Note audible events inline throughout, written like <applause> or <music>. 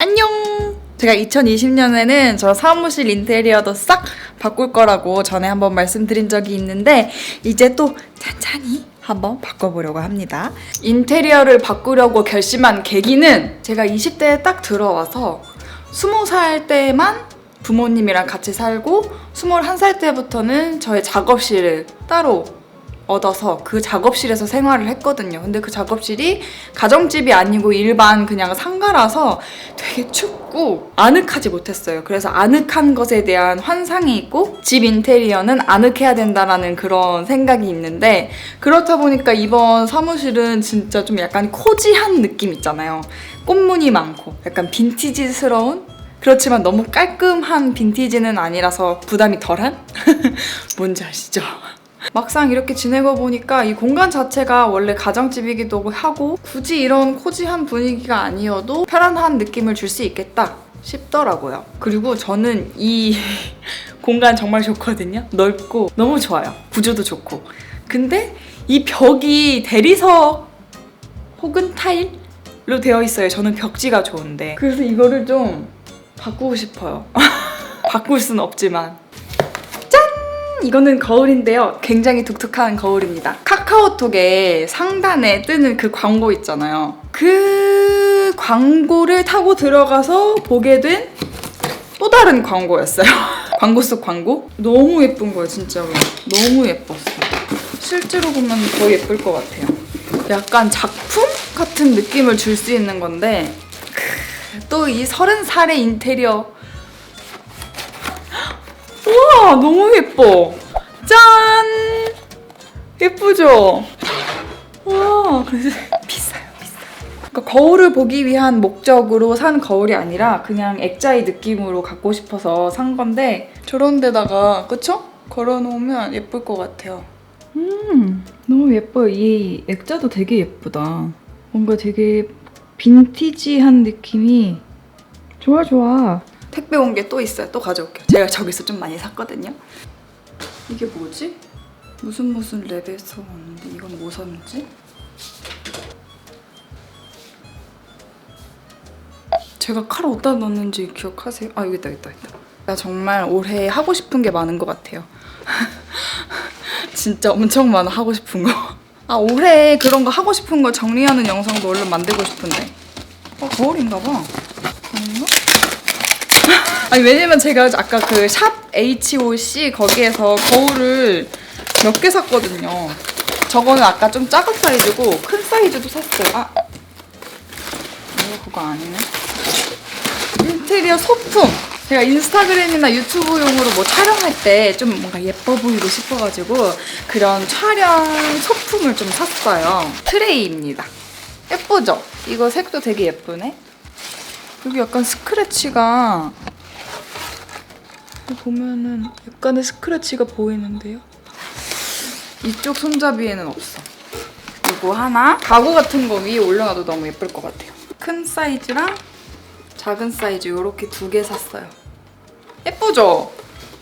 안녕! 제가 2020년에는 저 사무실 인테리어도 싹 바꿀 거라고 전에 한번 말씀드린 적이 있는데 이제 또 찬찬히 한번 바꿔보려고 합니다. 인테리어를 바꾸려고 결심한 계기는 제가 20대에 딱 들어와서 20살 때만 부모님이랑 같이 살고 21살 때부터는 저의 작업실을 따로 얻어서 그 작업실에서 생활을 했거든요. 근데 그 작업실이 가정집이 아니고 일반 그냥 상가라서 되게 춥고 아늑하지 못했어요. 그래서 아늑한 것에 대한 환상이 있고 집 인테리어는 아늑해야 된다라는 그런 생각이 있는데 그렇다 보니까 이번 사무실은 진짜 좀 약간 코지한 느낌 있잖아요. 꽃무늬 많고 약간 빈티지스러운 그렇지만 너무 깔끔한 빈티지는 아니라서 부담이 덜한? <laughs> 뭔지 아시죠? 막상 이렇게 지내고 보니까 이 공간 자체가 원래 가정집이기도 하고 굳이 이런 코지한 분위기가 아니어도 편안한 느낌을 줄 수 있겠다 싶더라고요. 그리고 저는 이 <laughs> 공간 정말 좋거든요. 넓고 너무 좋아요. 구조도 좋고. 근데 이 벽이 대리석 혹은 타일로 되어 있어요. 저는 벽지가 좋은데. 그래서 이거를 좀 바꾸고 싶어요. <laughs> 바꿀 수는 없지만. 이거는 거울인데요. 굉장히 독특한 거울입니다. 카카오톡에 상단에 뜨는 그 광고 있잖아요. 그 광고를 타고 들어가서 보게 된 또 다른 광고였어요. <laughs> 광고 속 광고? 너무 예쁜 거예요, 진짜로. 너무 예뻤어. 실제로 보면 더 예쁠 것 같아요. 약간 작품 같은 느낌을 줄 수 있는 건데 또 이 서른 살의 인테리어 너무 예뻐. 짠! 예쁘죠? 와 그래서 <laughs> 비싸요 비싸 그러니까 거울을 보기 위한 목적으로 산 거울이 아니라 그냥 액자의 느낌으로 갖고 싶어서 산 건데 저런 데다가 그쵸? 걸어놓으면 예쁠 것 같아요. 음 너무 예뻐요. 이 액자도 되게 예쁘다. 뭔가 되게 빈티지한 느낌이 좋아 좋아 택배 온 게 또 있어요. 또 가져올게요. 제가 저기서 좀 많이 샀거든요. 이게 뭐지? 무슨 무슨 랩에서 왔는데 이건 뭐 샀는지? 제가 칼 어디다 넣었는지 기억하세요? 아 여기 있다 여기 있다 여기. 나 정말 올해 하고 싶은 게 많은 것 같아요. <laughs> 진짜 엄청 많아 하고 싶은 거. 아 올해 그런 거 하고 싶은 거 정리하는 영상도 얼른 만들고 싶은데. 어 거울인가 봐. 아닌가? 아니 왜냐면 제가 아까 그 샵 HOC 거기에서 거울을 몇 개 샀거든요. 저거는 아까 좀 작은 사이즈고 큰 사이즈도 샀어요. 아 이거 그거 아니네. 인테리어 소품. 제가 인스타그램이나 유튜브용으로 뭐 촬영할 때 좀 뭔가 예뻐 보이고 싶어가지고 그런 촬영 소품을 좀 샀어요. 트레이입니다. 예쁘죠? 이거 색도 되게 예쁘네. 여기 약간 스크래치가 보면은 약간의 스크래치가 보이는데요. 이쪽 손잡이에는 없어. 이거 하나 가구 같은 거 위에 올려놔도 너무 예쁠 것 같아요. 큰 사이즈랑 작은 사이즈 이렇게 두 개 샀어요. 예쁘죠?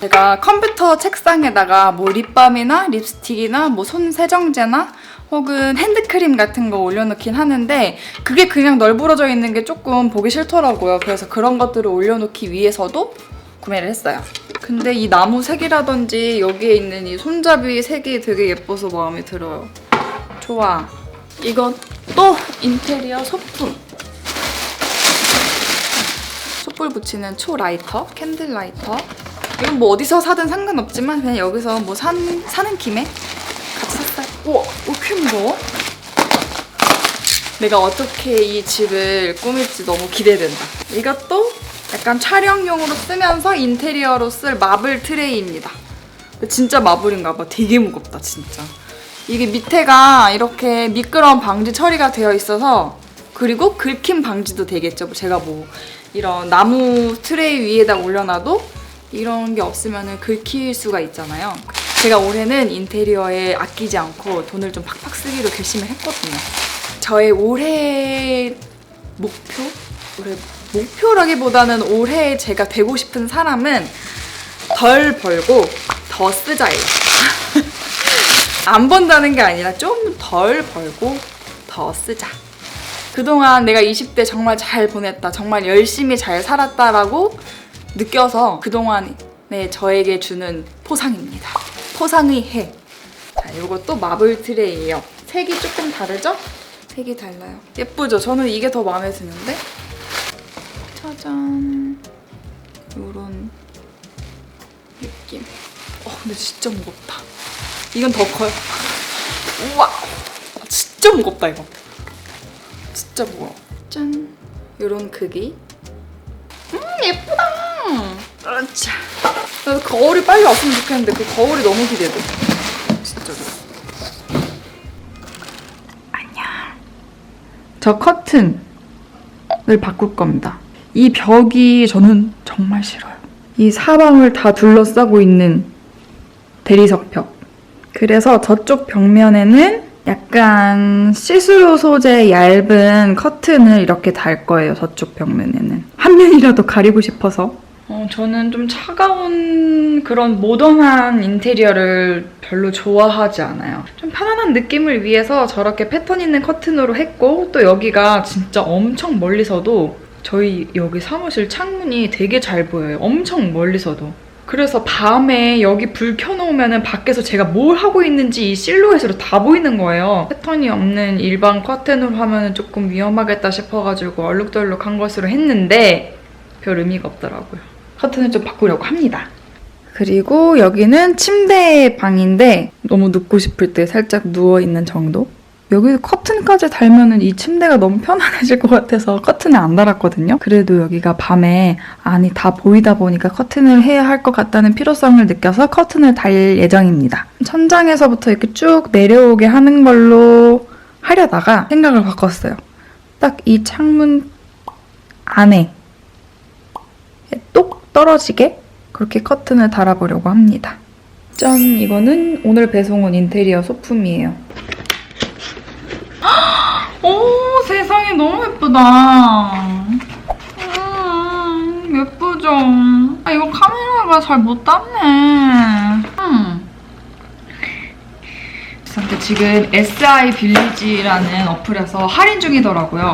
제가 컴퓨터 책상에다가 뭐 립밤이나 립스틱이나 뭐 손 세정제나 혹은 핸드크림 같은 거 올려놓긴 하는데 그게 그냥 널브러져 있는 게 조금 보기 싫더라고요. 그래서 그런 것들을 올려놓기 위해서도 구매를 했어요. 근데 이 나무 색이라든지 여기에 있는 이 손잡이 색이 되게 예뻐서 마음에 들어요. 좋아. 이건 또 인테리어 소품. 촛불 붙이는 초 라이터, 캔들 라이터. 이건 뭐 어디서 사든 상관없지만 그냥 여기서 뭐 산, 사는 김에 같이 샀어요. 우와, 이렇게 무거워? 내가 어떻게 이 집을 꾸밀지 너무 기대된다. 이것도 약간 촬영용으로 쓰면서 인테리어로 쓸 마블 트레이입니다. 진짜 마블인가 봐. 되게 무겁다, 진짜. 이게 밑에가 이렇게 미끄러운 방지 처리가 되어 있어서 그리고 긁힘 방지도 되겠죠. 제가 뭐 이런 나무 트레이 위에다 올려놔도 이런 게 없으면 긁힐 수가 있잖아요. 제가 올해는 인테리어에 아끼지 않고 돈을 좀 팍팍 쓰기로 결심을 했거든요. 저의 올해 목표? 올해 목표라기보다는 올해 제가 되고 싶은 사람은 덜 벌고 더 쓰자예요. <laughs> 안 번다는 게 아니라 좀 덜 벌고 더 쓰자. 그동안 내가 20대 정말 잘 보냈다. 정말 열심히 잘 살았다라고 느껴서 그동안에 저에게 주는 포상입니다. 포상의 해. 자, 이것도 마블 트레이예요. 색이 조금 다르죠? 색이 달라요. 예쁘죠? 저는 이게 더 마음에 드는데. 짜잔. 요런 느낌. 어, 근데 진짜 무겁다. 이건 더 커요. 우와! 진짜 무겁다, 이거. 진짜 무거워. 짠. 요런 크기. 음, 예쁘다! 아차. 나도 거울이 빨리 왔으면 좋겠는데 그 거울이 너무 기대돼. 진짜로. 안녕. 저 커튼을 바꿀 겁니다. 이 벽이 저는 정말 싫어요. 이 사방을 다 둘러싸고 있는 대리석 벽. 그래서 저쪽 벽면에는 약간 시스루 소재 얇은 커튼을 이렇게 달 거예요. 저쪽 벽면에는. 한 면이라도 가리고 싶어서. 어, 저는 좀 차가운 그런 모던한 인테리어를 별로 좋아하지 않아요. 좀 편안한 느낌을 위해서 저렇게 패턴 있는 커튼으로 했고 또 여기가 진짜 엄청 멀리서도 저희 여기 사무실 창문이 되게 잘 보여요. 엄청 멀리서도. 그래서 밤에 여기 불 켜놓으면 밖에서 제가 뭘 하고 있는지 이 실루엣으로 다 보이는 거예요. 패턴이 없는 일반 커튼으로 하면 조금 위험하겠다 싶어가지고 얼룩덜룩한 것으로 했는데 별 의미가 없더라고요. 커튼을 좀 바꾸려고 합니다. 그리고 여기는 침대 방인데 너무 눕고 싶을 때 살짝 누워있는 정도? 여기 커튼까지 달면은 이 침대가 너무 편안해질 것 같아서 커튼을 안 달았거든요. 그래도 여기가 밤에 안이 다 보이다 보니까 커튼을 해야 할 것 같다는 필요성을 느껴서 커튼을 달 예정입니다. 천장에서부터 이렇게 쭉 내려오게 하는 걸로 하려다가 생각을 바꿨어요. 딱 이 창문 안에 똑 떨어지게 그렇게 커튼을 달아보려고 합니다. 짠! 이거는 오늘 배송 온 인테리어 소품이에요. 오 세상에 너무 예쁘다. 음, 예쁘죠? 아, 이거 카메라가 잘 못 담네. 음. 근데 지금 SI 빌리지라는 어플에서 할인 중이더라고요.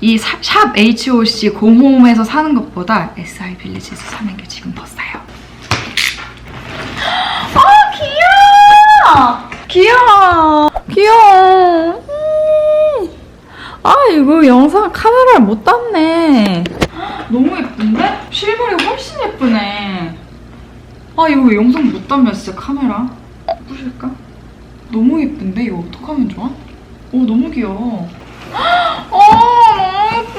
이 샵, 샵 HOC 고모홈에서 사는 것보다 SI 빌리지에서 사는 게 지금 더 싸요. 아 귀여워! 귀여워! 귀여워! 음. 아 이거 영상 카메라를 못 담네. 너무 예쁜데? 실물이 훨씬 예쁘네. 아 이거 왜 영상 못 담냐 진짜 카메라? 부실까? 너무 예쁜데 이거 어떡하면 좋아? 오 너무 귀여워. <gasps> 어 너무 예쁘.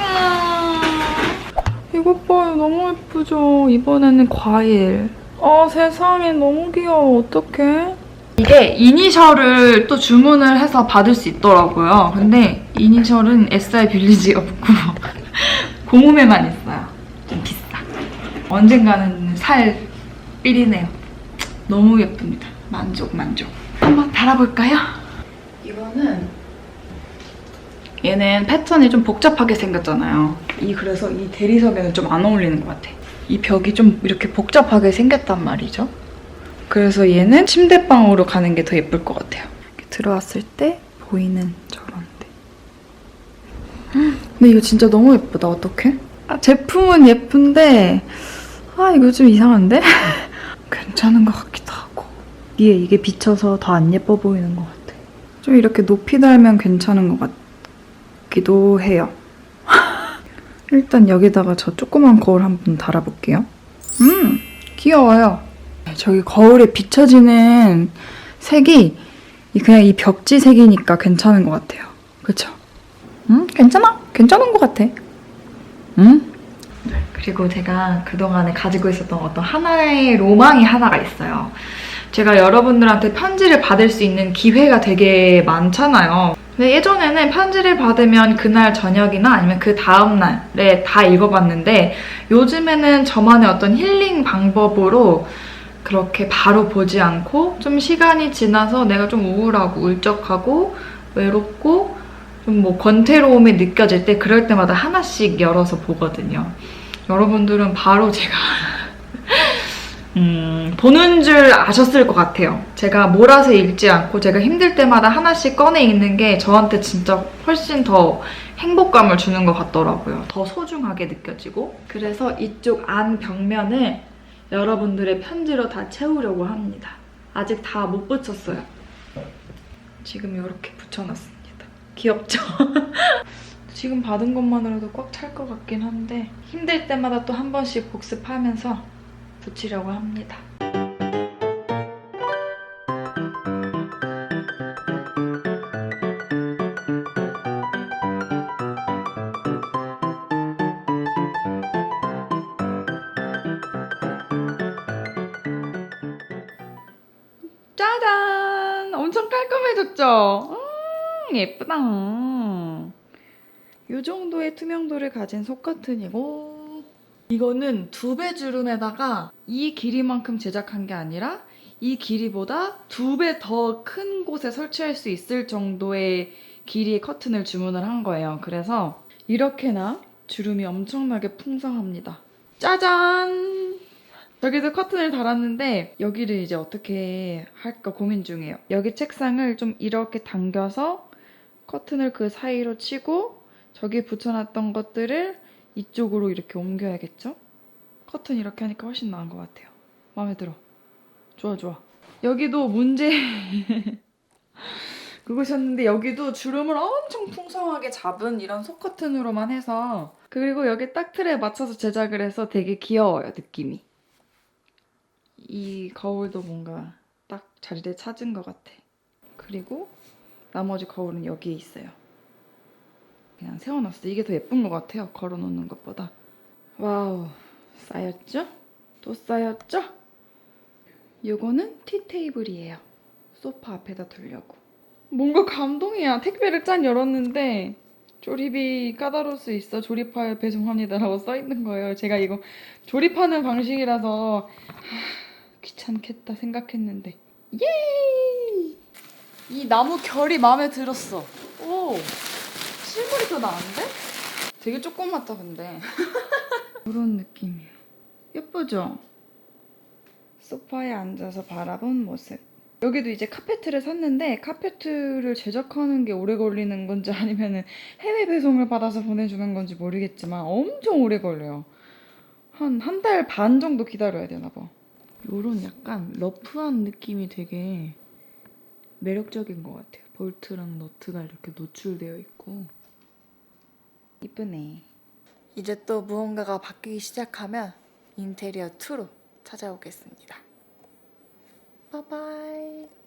이것 봐요 너무 예쁘죠? 이번에는 과일. 아 세상에 너무 귀여워 어떡해? 이게 이니셜을 또 주문을 해서 받을 수 있더라고요. 근데 이니셜은 SI 빌리지 없고 <laughs> 고무매만 있어요. 좀 비싸. 언젠가는 살 필이네요. 너무 예쁩니다. 만족 만족. 한번 달아볼까요? 이거는 얘는 패턴이 좀 복잡하게 생겼잖아요. 이 그래서 이 대리석에는 좀 안 어울리는 것 같아. 이 벽이 좀 이렇게 복잡하게 생겼단 말이죠. 그래서 얘는 침대방으로 가는 게 더 예쁠 것 같아요. 이렇게 들어왔을 때 보이는 저런 근데 이거 진짜 너무 예쁘다. 어떡해? 아, 제품은 예쁜데 아 이거 좀 이상한데? <laughs> 괜찮은 것 같기도 하고 위에 이게 비쳐서 더 안 예뻐 보이는 것 같아. 좀 이렇게 높이 달면 괜찮은 것 같기도 해요. <laughs> 일단 여기다가 저 조그만 거울 한번 달아볼게요. 음, 귀여워요. 저기 거울에 비춰지는 색이 이- 그냥 이 벽지 색이니까 괜찮은 것 같아요. 그쵸? 음, 괜찮아. 괜찮은 것 같아. 음? 그리고 제가 그동안에 가지고 있었던 어떤 하나의 로망이 하나가 있어요. 제가 여러분들한테 편지를 받을 수 있는 기회가 되게 많잖아요. 근데 예전에는 편지를 받으면 그날 저녁이나 아니면 그 다음날에 다 읽어봤는데 요즘에는 저만의 어떤 힐링 방법으로 그렇게 바로 보지 않고 좀 시간이 지나서 내가 좀 우울하고 울적하고 외롭고 좀 뭐 권태로움이 느껴질 때 그럴 때마다 하나씩 열어서 보거든요. 여러분들은 바로 제가 <laughs> 음, 보는 줄 아셨을 것 같아요. 제가 몰아서 읽지 않고 제가 힘들 때마다 하나씩 꺼내 읽는 게 저한테 진짜 훨씬 더 행복감을 주는 것 같더라고요. 더 소중하게 느껴지고. 그래서 이쪽 안 벽면을 여러분들의 편지로 다 채우려고 합니다. 아직 다 못 붙였어요. 지금 이렇게 붙여놨습니다. 귀엽죠? <laughs> 지금 받은 것만으로도 꽉 찰 것 같긴 한데 힘들 때마다 또 한 번씩 복습하면서 붙이려고 합니다. 짜잔! 엄청 깔끔해졌죠? 음, 예쁘다. 이 정도의 투명도를 가진 속커튼이고 이거는 두 배 주름에다가 이 길이만큼 제작한 게 아니라 이 길이보다 두 배 더 큰 곳에 설치할 수 있을 정도의 길이의 커튼을 주문을 한 거예요. 그래서 이렇게나 주름이 엄청나게 풍성합니다. 짜잔! 여기도 커튼을 달았는데 여기를 이제 어떻게 할까 고민 중이에요. 여기 책상을 좀 이렇게 당겨서 커튼을 그 사이로 치고 저기 붙여놨던 것들을 이쪽으로 이렇게 옮겨야겠죠? 커튼 이렇게 하니까 훨씬 나은 것 같아요. 마음에 들어. 좋아, 좋아. 여기도 문제 <laughs> 그것이었는데 여기도 주름을 엄청 풍성하게 잡은 이런 속커튼으로만 해서 그리고 여기 딱 틀에 맞춰서 제작을 해서 되게 귀여워요, 느낌이. 이 거울도 뭔가 딱 자리를 찾은 것 같아. 그리고 나머지 거울은 여기에 있어요. 그냥 세워놨어. 이게 더 예쁜 것 같아요. 걸어놓는 것보다. 와우, 쌓였죠? 또 쌓였죠? 요거는 티 테이블이에요. 소파 앞에다 두려고. 뭔가 감동이야. 택배를 짠 열었는데 조립이 까다로울 수 있어. 조립하여 배송합니다라고 써 있는 거예요. 제가 이거 조립하는 방식이라서 하, 귀찮겠다 생각했는데 예! 이 나무 결이 마음에 들었어. 오! 실물이 더 나은데? 되게 조그맣다 근데 <laughs> 이런 느낌이에요 예쁘죠? 소파에 앉아서 바라본 모습 여기도 이제 카페트를 샀는데 카페트를 제작하는 게 오래 걸리는 건지 아니면 해외 배송을 받아서 보내주는 건지 모르겠지만 엄청 오래 걸려요 한 한 달 반 정도 기다려야 되나 봐 요런 약간 러프한 느낌이 되게 매력적인 것 같아요 볼트랑 너트가 이렇게 노출되어 있고 이쁘네. 이제 또 무언가가 바뀌기 시작하면 인테리어 2로 찾아오겠습니다. 바이바이.